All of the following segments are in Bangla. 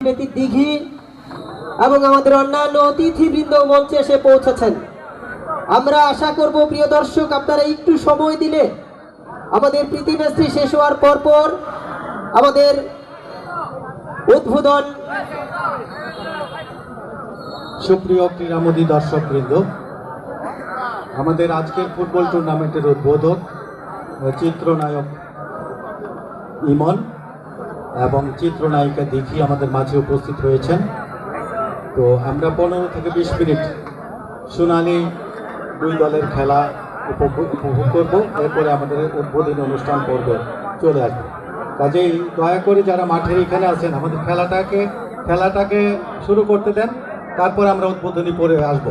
দিঘি এবং আমাদের অন্যান্য অতিথিবৃন্দ মঞ্চে এসে পৌঁছেছেন। আমরা আশা করব, প্রিয় দর্শক, আপনারা একটু সময় দিলে আমাদের শেষ হওয়ার পর পর আমাদের উদ্বোধন সুপ্রিয় ক্রীড়ামোদী আমাদের আজকের ফুটবল টুর্নামেন্টের উদ্বোধক, চিত্রনায়ক ইমন। এবং চিত্রনায়িকা দেখি আমাদের মাঝে উপস্থিত হয়েছেন তো আমরা পনেরো থেকে বিশ মিনিট সোনালি দুই দলের খেলা উপভোগ করব। এরপরে আমাদের উদ্বোধনী অনুষ্ঠান করবে চলে আসবে। কাজেই দয়া করে যারা মাঠের এখানে আছেন, আমাদের খেলাটাকে খেলাটাকে শুরু করতে দেন, তারপর আমরা উদ্বোধনী পরে আসব।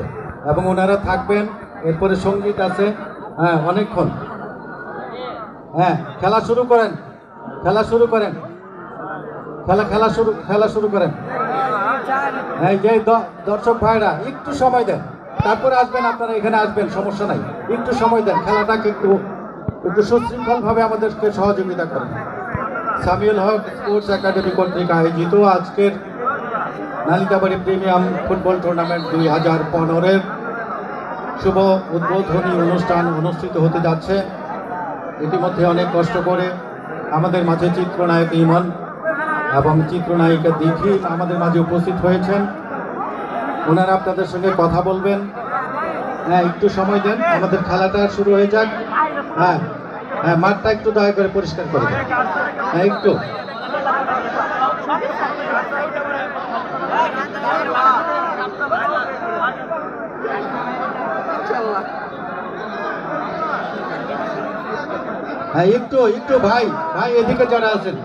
এবং ওনারা থাকবেন, এরপরে সংগীত আছে হ্যাঁ অনেকক্ষণ। হ্যাঁ খেলা শুরু করেন, খেলা শুরু করেন। খেলা খেলা শুরু খেলা শুরু করেন। হ্যাঁ যে দর্শক ভাইরা, একটু সময় দেন। তারপরে আসবেন, আপনারা এখানে আসবেন, সমস্যা নাই। একটু সময় দেন খেলাটাকে একটু একটু সুশৃঙ্খলভাবে আমাদেরকে সহযোগিতা করেন। সামিউল হক স্পোর্টস একাডেমি কর্তৃক আয়োজিত আজকের নালিতাবাড়ি প্রিমিয়াম ফুটবল টুর্নামেন্ট দুই হাজার পনেরোর শুভ উদ্বোধনী অনুষ্ঠান অনুষ্ঠিত হতে যাচ্ছে। ইতিমধ্যে অনেক কষ্ট করে আমাদের মাঝে চিত্রনায়ক ইমন এবং চিত্রনায়িকা দিঘি আমাদের মাঝে উপস্থিত হয়েছেন। ওনারা আপনাদের সঙ্গে কথা বলবেন। হ্যাঁ একটু সময় দেন, আমাদের খেলাটা শুরু হয়ে যাক। হ্যাঁ হ্যাঁ মাঠটা একটু দয়া করে পরিষ্কার করে দেন। হ্যাঁ একটু। হ্যাঁ একটু একটু ভাই ভাই, এদিকে যারা আছেন।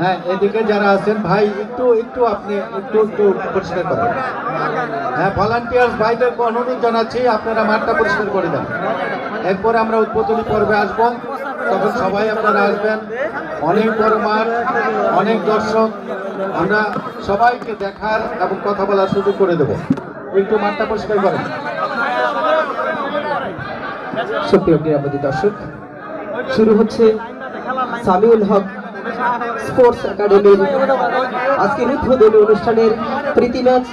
হ্যাঁ এদিকে যারা আছেন, ভাই, একটু একটু আপনি, একটু একটু পরিষ্কার করেন হ্যাঁ ভলান্টিয়ার্স ভাইদেরকে অনুরোধ জানাচ্ছি, আপনারা মাঠটা পরিষ্কার করে দেন। এরপরে আমরা উদ্বোধনী পর্বে আসব। তখন সবাই আপনারা আসবেন। অনেক বড় মাঠ, অনেক দর্শক। আমরা সবাইকে দেখার এবং কথা বলার সুযোগ করে দেব। একটু মাঠটা পরিষ্কার করেন। ক্রীড়াপতি দর্শক, শুরু হচ্ছে সামিউল হক স্পোর্টস একাডেমির আজকের উদ্বোধনী অনুষ্ঠানের প্রীতি match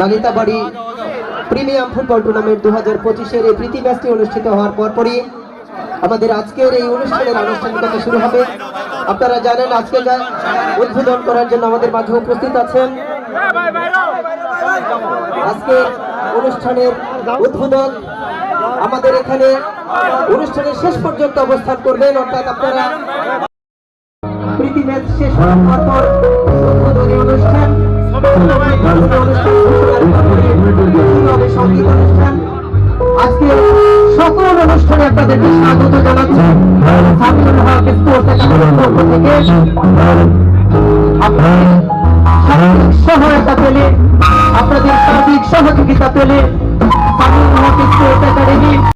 Lalitabari premium football tournament দু হাজার পঁচিশের এই প্রীতি ম্যাচটি অনুষ্ঠিত হওয়ার পরপরই আমাদের আজকের এই অনুষ্ঠানের আনুষ্ঠানিকতা শুরু হবে। আপনারা জানেন আজকে উদ্বোধন করার জন্য আমাদের মাঝে উপস্থিত আছেন। আজকে অনুষ্ঠানের উদ্বোধন আমাদের এখানে অনুষ্ঠানের শেষ পর্যন্ত অবস্থান করবেন, অর্থাৎ আপনারা প্রীতি ম্যাচ শেষ হওয়ার পর উদ্বোধনী অনুষ্ঠান সংগীত অনুষ্ঠান। আজকে সকল অনুষ্ঠানে আপনাদেরকে স্বাগত জানাচ্ছি। সহায়তা পেলে, আপনাদের সার্বিক সহযোগিতা পেলে